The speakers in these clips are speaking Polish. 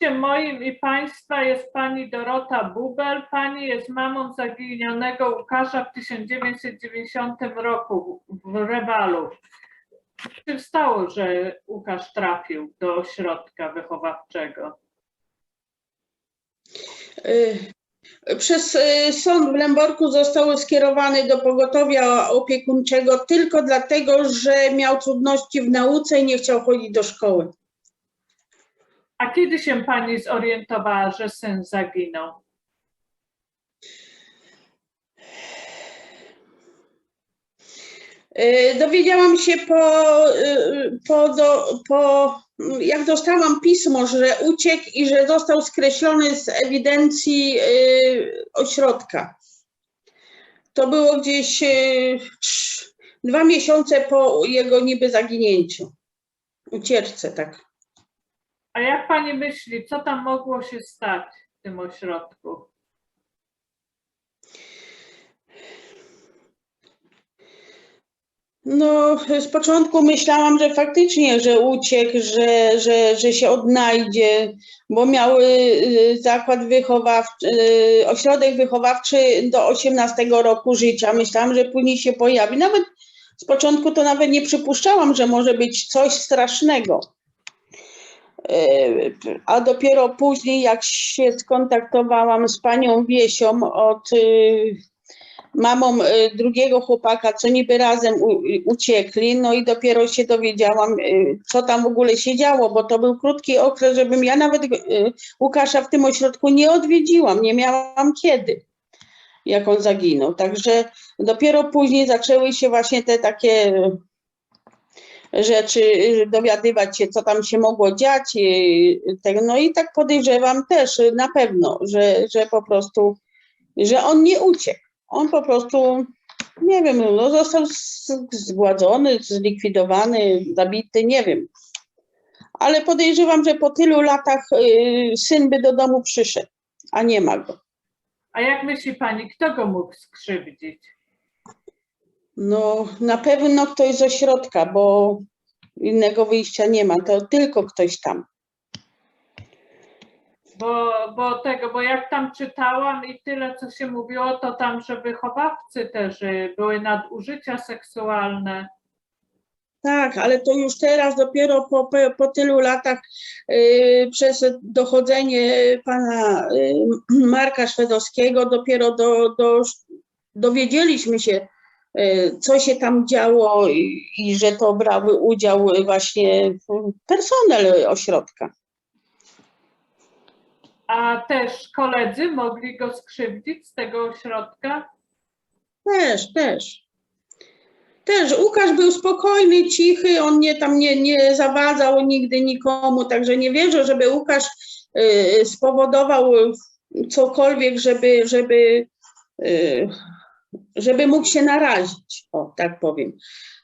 Moim i Państwa jest pani Dorota Bubel. Pani jest mamą zaginionego Łukasza w 1990 roku w Rewalu. Się stało, że Łukasz trafił do ośrodka wychowawczego? Y, Przez y, sąd w Lęborku został skierowany do pogotowia opiekuńczego tylko dlatego, że miał trudności w nauce i nie chciał chodzić do szkoły. A kiedy się pani zorientowała, że syn zaginął? Y, Dowiedziałam się po, y, po, do, po, jak dostałam pismo, że uciekł i że został skreślony z ewidencji y, ośrodka. To było gdzieś dwa miesiące po jego niby zaginięciu. Ucieczce, tak. A jak pani myśli, co tam mogło się stać w tym ośrodku? No, z początku myślałam, że faktycznie, że uciekł, że, że, że się odnajdzie, bo miał y, zakład wychowawczy, y, ośrodek wychowawczy do 18 roku życia. Myślałam, że później się pojawi. Nawet z początku to nawet nie przypuszczałam, że może być coś strasznego. Y, A dopiero później, jak się skontaktowałam z panią Wiesią od y, mamą y, drugiego chłopaka, co niby razem u, uciekli, no i dopiero się dowiedziałam, y, co tam w ogóle się działo, bo to był krótki okres, żebym ja nawet y, Łukasza w tym ośrodku nie odwiedziłam, nie miałam kiedy, jak on zaginął. Także dopiero później zaczęły się właśnie te takie rzeczy, y, dowiadywać się, co tam się mogło dziać. y. No i tak podejrzewam też na pewno, że, że po prostu, że on nie uciekł. On po prostu, nie wiem, no został zgładzony, zlikwidowany, zabity, nie wiem. Ale podejrzewam, że po tylu latach y, syn by do domu przyszedł, a nie ma go. A jak myśli pani, kto go mógł skrzywdzić? No na pewno ktoś z ośrodka, bo innego wyjścia nie ma, to tylko ktoś tam. Bo, bo tego, bo jak tam czytałam i tyle, co się mówiło, to tam, że wychowawcy też y, były nadużycia seksualne. Tak, ale to już teraz dopiero po, po, po tylu latach y, przez dochodzenie pana y, Marka Szwedowskiego dopiero do, do, dowiedzieliśmy się, co się tam działo i, i że to brały udział właśnie personel ośrodka. A też koledzy mogli go skrzywdzić z tego ośrodka? Też, też. Też Łukasz był spokojny, cichy, on nie tam nie, nie zawadzał nigdy nikomu, także nie wierzę, żeby Łukasz y, spowodował cokolwiek, żeby, żeby, y, żeby mógł się narazić, o tak powiem.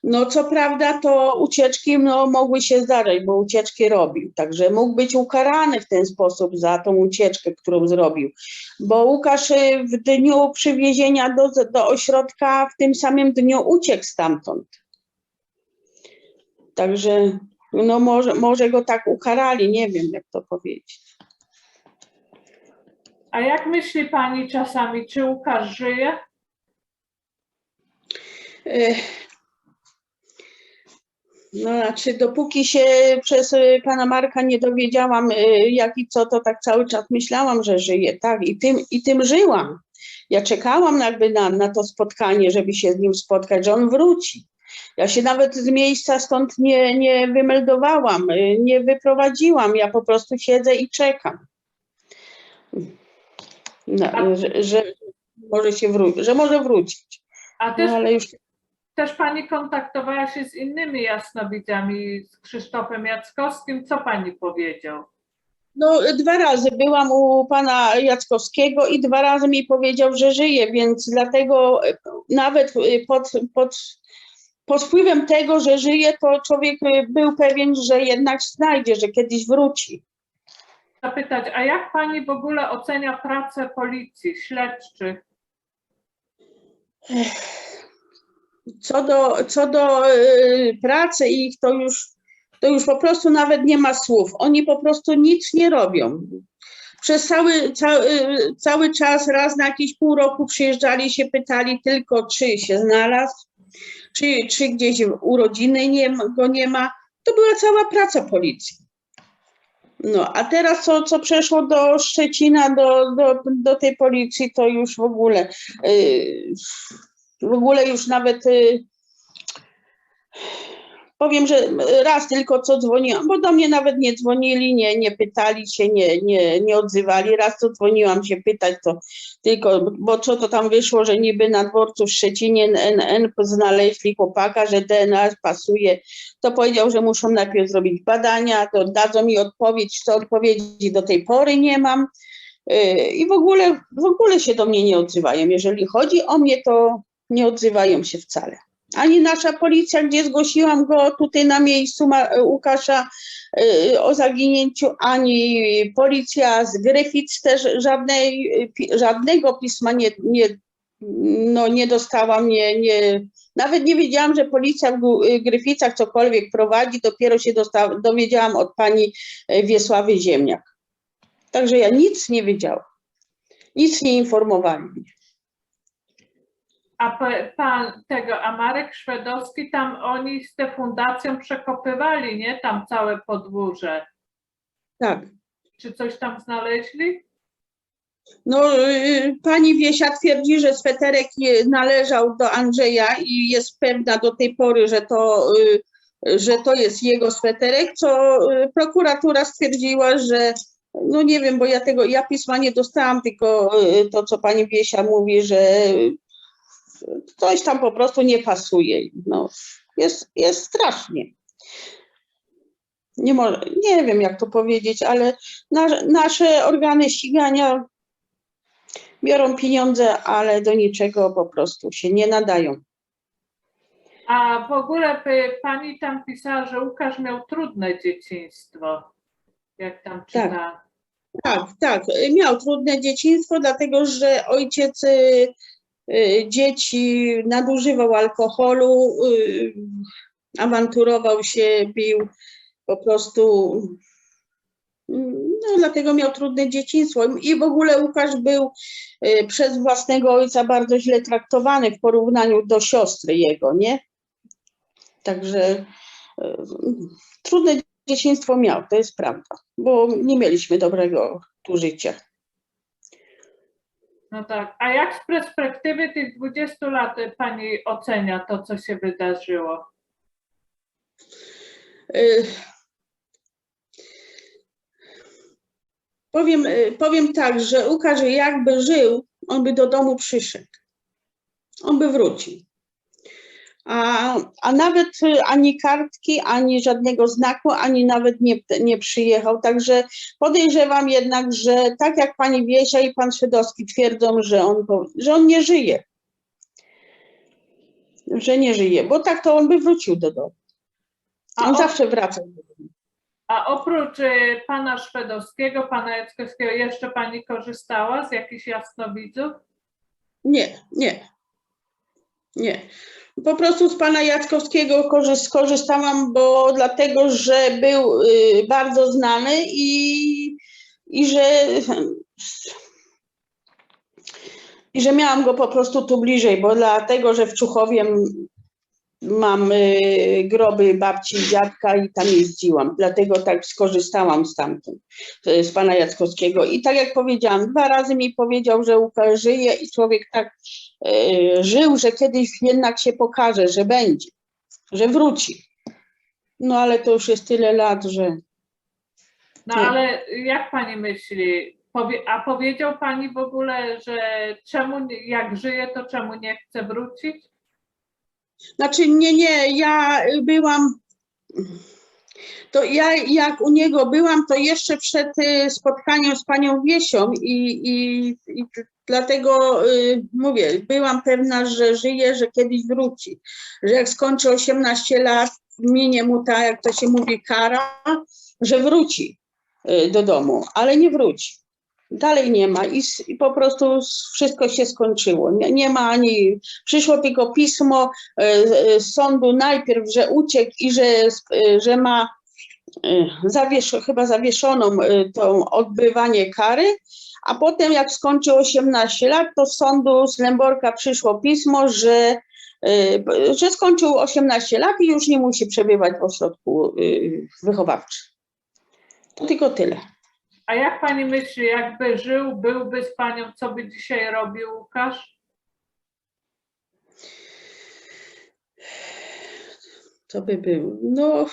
No co prawda to ucieczki no, mogły się zdarzać, bo ucieczki robił, także mógł być ukarany w ten sposób za tą ucieczkę, którą zrobił bo Łukasz y, w dniu przywiezienia do, do ośrodka w tym samym dniu uciekł stamtąd. Także no może, może go tak ukarali, nie wiem jak to powiedzieć. A jak myśli pani czasami, czy Łukasz żyje? No znaczy dopóki się przez y, pana Marka nie dowiedziałam y, jak i co, to tak cały czas myślałam, że żyje, tak i tym, i tym żyłam. Ja czekałam jakby na, na to spotkanie, żeby się z nim spotkać, że on wróci. Ja się nawet z miejsca stąd nie, nie wymeldowałam, y, nie wyprowadziłam. Ja po prostu siedzę i czekam. No, że, że może się wró- że może wrócić. A też, No, ale już też pani kontaktowała się z innymi jasnowidzami, z Krzysztofem Jackowskim. Co pani powiedział? No, dwa razy byłam u pana Jackowskiego i dwa razy mi powiedział, że żyje, więc dlatego e, nawet e, pod, pod, pod wpływem tego, że żyje, to człowiek e, był pewien, że jednak znajdzie, że kiedyś wróci. Zapytać, a jak pani w ogóle ocenia pracę policji, śledczych? Co do, co do e, pracy ich, to już to już po prostu nawet nie ma słów. Oni po prostu nic nie robią. Przez cały, cały, cały czas, raz na jakieś pół roku przyjeżdżali się, pytali tylko, czy się znalazł, czy, czy gdzieś urodziny nie, go nie ma. To była cała praca policji. No, a teraz co, co przeszło do Szczecina, do, do, do tej policji, to już w ogóle, yy, w ogóle już nawet yy, powiem, że raz tylko co dzwoniłam, bo do mnie nawet nie dzwonili, nie, nie pytali się, nie, nie, nie odzywali. Raz co dzwoniłam się pytać, to tylko, bo co to tam wyszło, że niby na dworcu w Szczecinie NN znaleźli chłopaka, że DNA pasuje, to powiedział, że muszą najpierw zrobić badania, to dadzą mi odpowiedź, to odpowiedzi do tej pory nie mam. Yy, I w ogóle, w ogóle się do mnie nie odzywają. Jeżeli chodzi o mnie, to nie odzywają się wcale. Ani nasza policja, gdzie zgłosiłam go tutaj na miejscu Łukasza yy, o zaginięciu, ani policja z Gryfic też żadnej, żadnego pisma nie, nie, no, nie dostałam, nie, nie, nawet nie wiedziałam, że policja w Gó- Gryficach cokolwiek prowadzi, dopiero się dosta- dowiedziałam od pani e, Wiesławy Ziemniak. Także ja nic nie wiedziałam. Nic nie informowali mnie. A pan tego, a Marek Szwedowski, tam oni z tą fundacją przekopywali, nie? Tam całe podwórze. Tak. Czy coś tam znaleźli? No, y, pani Wiesia twierdzi, że sweterek należał do Andrzeja i jest pewna do tej pory, że to, y, że to jest jego sweterek, co y, prokuratura stwierdziła, że no nie wiem, bo ja tego, ja pisma nie dostałam, tylko to, co pani Wiesia mówi, że coś tam po prostu nie pasuje. No, jest, jest strasznie. Nie, może, nie wiem, jak to powiedzieć, ale na, nasze organy ścigania biorą pieniądze, ale do niczego po prostu się nie nadają. A w ogóle pani tam pisała, że Łukasz miał trudne dzieciństwo. Jak tam Tak. czyta. Tak, tak. Miał trudne dzieciństwo, dlatego że ojciec y, dzieci nadużywał alkoholu, y, awanturował się, bił po prostu. No, dlatego miał trudne dzieciństwo. I w ogóle Łukasz był y, przez własnego ojca bardzo źle traktowany w porównaniu do siostry jego, nie? Także y, trudne dzieciństwo miał, to jest prawda, bo nie mieliśmy dobrego tu życia. No tak. A jak z perspektywy tych 20 lat pani ocenia to, co się wydarzyło? Y, Powiem, y, powiem tak, że Łukasz jakby żył, on by do domu przyszedł. On by wrócił. A, a nawet y, ani kartki, ani żadnego znaku, ani nawet nie, nie przyjechał. Także podejrzewam jednak, że tak jak pani Wiesia i pan Szydowski twierdzą, że on, że on nie żyje. Że nie żyje, bo tak to on by wrócił do domu. A On o- zawsze wracał do domu. A oprócz y, pana Szwedowskiego, pana Jackowskiego, jeszcze pani korzystała z jakichś jasnowidzów? Nie, nie. Nie. Po prostu z pana Jackowskiego korzy- skorzystałam, bo dlatego, że był y, bardzo znany i, i że i że miałam go po prostu tu bliżej, bo dlatego, że w Czuchowie mam groby babci i dziadka i tam jeździłam. Dlatego tak skorzystałam stamtąd, y, z pana Jackowskiego. I tak jak powiedziałam, dwa razy mi powiedział, że Łukasz żyje i człowiek tak e, żył, że kiedyś jednak się pokaże, że będzie, że wróci. No ale to już jest tyle lat, że No Nie. ale jak pani myśli? A powiedział pani w ogóle, że czemu, jak żyje, to czemu nie chce wrócić? Znaczy nie, nie, ja byłam, to ja jak u niego byłam, to jeszcze przed y, spotkaniem z panią Wiesią i, i, i dlatego y, mówię, byłam pewna, że żyje, że kiedyś wróci, że jak skończy 18 lat, minie mu ta, jak to się mówi, kara, że wróci y, do domu, ale nie wróci. Dalej nie ma i, i po prostu wszystko się skończyło. Nie, nie ma ani, przyszło tylko pismo, e, z sądu najpierw, że uciekł i że, e, że ma zawiesz, chyba zawieszoną tą odbywanie kary, a potem jak skończył 18 lat, to z sądu z Lęborka przyszło pismo, że, że skończył 18 lat i już nie musi przebywać w ośrodku wychowawczym. To tylko tyle. A jak pani myśli, jakby żył, byłby z panią, co by dzisiaj robił Łukasz? Co by był? No,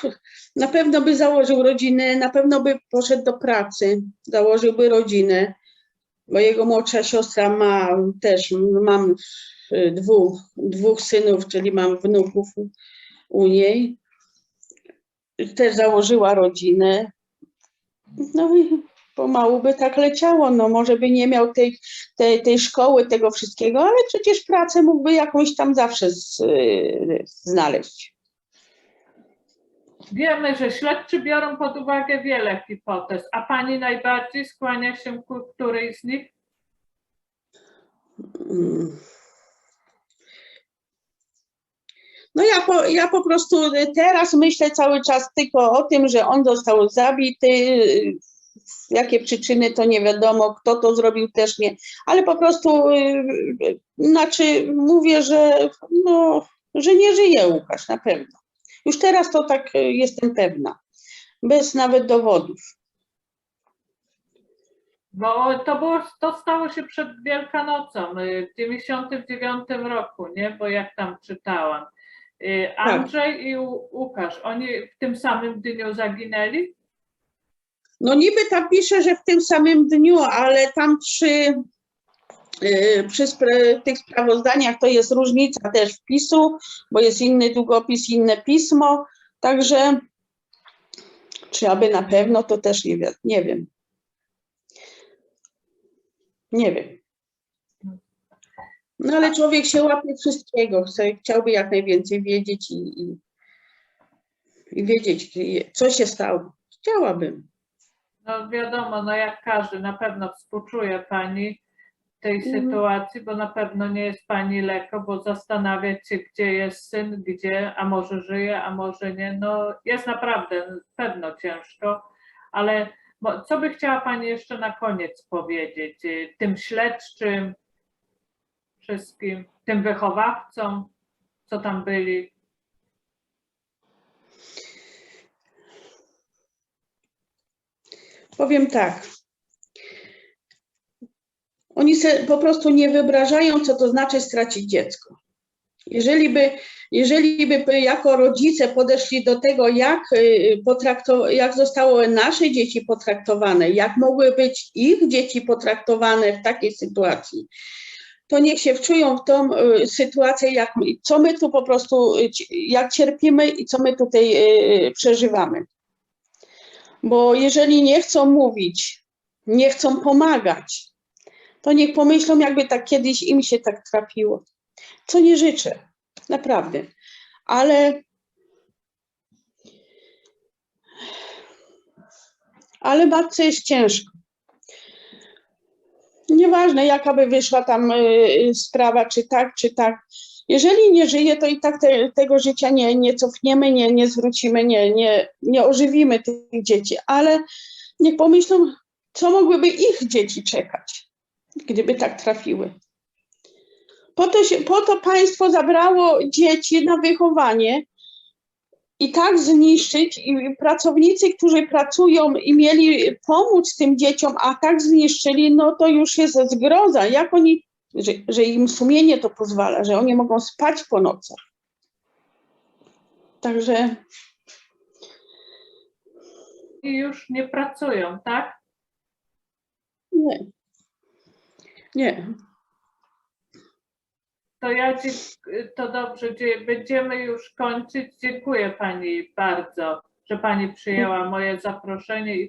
na pewno by założył rodzinę, na pewno by poszedł do pracy, założyłby rodzinę, bo jego młodsza siostra ma też, mam dwóch, dwóch synów, czyli mam wnuków u niej. Też założyła rodzinę. No i pomału by tak leciało, no może by nie miał tej, tej, tej szkoły, tego wszystkiego, ale przecież pracę mógłby jakąś tam zawsze z, y, znaleźć. Wiemy, że śledczy biorą pod uwagę wiele hipotez, a pani najbardziej skłania się ku której z nich? No ja po, ja po prostu teraz myślę cały czas tylko o tym, że on został zabity. Jakie przyczyny to nie wiadomo, kto to zrobił też nie, ale po prostu y, znaczy mówię, że no, że nie żyje Łukasz na pewno. Już teraz to tak y, jestem pewna, bez nawet dowodów. Bo to, było, to stało się przed Wielkanocą y, w 99 roku, nie? Bo jak tam czytałam. Y, Andrzej i Ł- Łukasz, oni w tym samym dniu zaginęli? No niby tam pisze, że w tym samym dniu, ale tam przy, yy, przy tych sprawozdaniach to jest różnica też wpisu, bo jest inny długopis, inne pismo, także czy aby na pewno, to też nie, nie wiem. Nie wiem. No ale człowiek się łapie wszystkiego, chce, chciałby jak najwięcej wiedzieć i, i, i wiedzieć, co się stało. Chciałabym. No wiadomo, no jak każdy, na pewno współczuje pani tej Mhm. sytuacji, bo na pewno nie jest pani lekko, bo zastanawiać się, gdzie jest syn, gdzie, a może żyje, a może nie. No jest naprawdę pewno ciężko, ale co by chciała pani jeszcze na koniec powiedzieć tym śledczym, wszystkim, tym wychowawcom, co tam byli? Powiem tak. Oni se po prostu nie wyobrażają, co to znaczy stracić dziecko. Jeżeli by, jeżeli by jako rodzice podeszli do tego, jak, y, jak zostały nasze dzieci potraktowane, jak mogły być ich dzieci potraktowane w takiej sytuacji, to niech się wczują w tą y, sytuację, jak, co my tu po prostu, y, jak cierpimy i co my tutaj przeżywamy. Bo jeżeli nie chcą mówić, nie chcą pomagać, to niech pomyślą, jakby tak kiedyś im się tak trafiło. Co nie życzę, naprawdę. Ale, ale matce jest ciężko. Nieważne, jaka by wyszła tam y, sprawa, czy tak, czy tak. Jeżeli nie żyje, to i tak te, tego życia nie, nie cofniemy, nie, nie zwrócimy, nie, nie, nie ożywimy tych dzieci, ale niech pomyślą, co mogłyby ich dzieci czekać, gdyby tak trafiły. Po to, się, po to państwo zabrało dzieci na wychowanie i tak zniszczyć, i pracownicy, którzy pracują i mieli pomóc tym dzieciom, a tak zniszczyli, no to już jest zgroza. Jak oni, że, że im sumienie to pozwala, że oni mogą spać po nocach. Także I już nie pracują, tak? nie. Nie. To ja dzie- to dobrze, dzie- będziemy już kończyć. Dziękuję Pani bardzo, że Pani przyjęła moje zaproszenie i